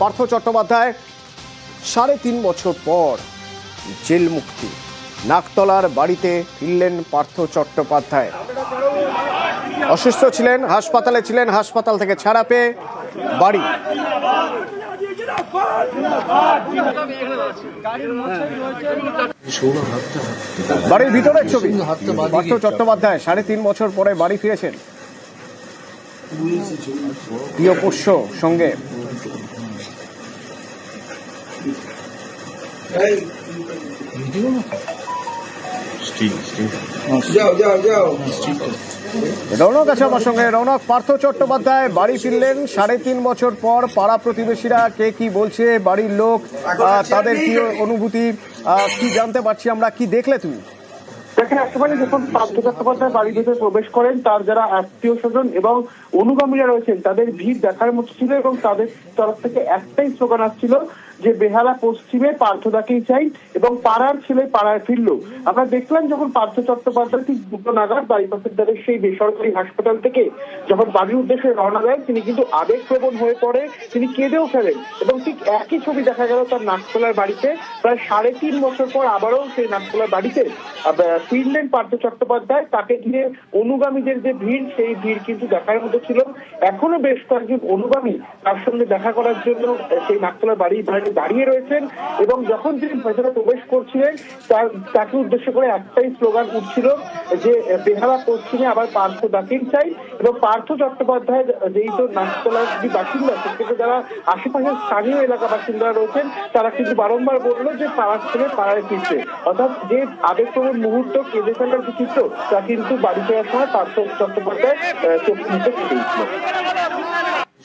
পার্থ চট্টোপাধ্যায়, সাড়ে তিন বছর পর জেল মুক্তি। নাকতলার বাড়িতে ফিরলেন পার্থ চট্টোপাধ্যায়। অসুস্থ ছিলেন, হাসপাতালে ছিলেন, হাসপাতাল থেকে ছাড়া পেয়ে বাড়ি। বাড়ির ভিতরে ছবি। পার্থ চট্টোপাধ্যায়, সাড়ে তিন বছর পরে বাড়ি ফিরেছেন। প্রিয় পোষ্য সঙ্গে যাও যাও রৌনক আছে আমার সঙ্গে। রৌনক, পার্থ চট্টোপাধ্যায়, বাড়ি ফিরলেন সাড়ে তিন বছর পর। পাড়া প্রতিবেশীরা কে কি বলছে, বাড়ির লোক তাদের কি অনুভূতি কি জানতে পারছি আমরা, কি দেখলে তুমি? দেখেন, একেবারে যখন পার্থ চট্টোপাধ্যায় বাড়ির ভিতরে প্রবেশ করেন, তার যারা আত্মীয় স্বজন এবং অনুগামীরা রয়েছেন, তাদের ভিড় দেখার মতো ছিল এবং তাদের তরফ থেকে একটাই স্লোগান আসছিল যে বেহালা পশ্চিমে পার্থদাকেই চাই এবং পাড়ার ছেলে পাড়ায় ফিরলো। আমরা দেখলাম যখন পার্থ চট্টোপাধ্যায় ঠিক দুটো নাগাদ বাইপাসের দ্বারে সেই বেসরকারি হাসপাতাল থেকে যখন বাড়ির উদ্দেশ্যে রওনা দেন তিনি কিন্তু আবেগপ্রবণ হয়ে পড়ে, তিনি কেঁদেও ফেলেন এবং ঠিক একই ছবি দেখা গেল তার নাকতলার বাড়িতে। প্রায় সাড়ে তিন বছর পর আবারও সেই নাকতলার বাড়িতে ফিরলেন পার্থ চট্টোপাধ্যায়। তাকে ঘিরে অনুগামীদের যে ভিড়, সেই ভিড় কিন্তু দেখার মতো ছিল। এখনও বেশ কয়েকজন অনুগামী তার সঙ্গে দেখা করার জন্য সেই নাকতলার বাড়ির বাইরে দাঁড়িয়ে রয়েছেন এবং যখন তিনি ভেতরে প্রবেশ করছিলেন, তার, তাকে উদ্দেশ্য করে একটাই স্লোগান উঠছিল যে বেহালা পশ্চিমে আবার পার্থ দাকির চাই এবং পার্থ চট্টোপাধ্যায় যেই তো নাচতলার যে বাসিন্দা, সেক্ষেত্রে যারা আশেপাশের স্থানীয় এলাকা বাসিন্দারা রয়েছেন, তারা কিন্তু বারংবার বলল যে পাড়ার ছেলে পাড়ায় ফিরছে। অর্থাৎ যে আবেগপ্রবণ মুহূর্ত, কেঁদে ফেলার যে চিত্র, তা কিন্তু বাড়ি ফেরার সময় পার্থ চট্টোপাধ্যায় চোখ মুখে হাতটা বাদিকে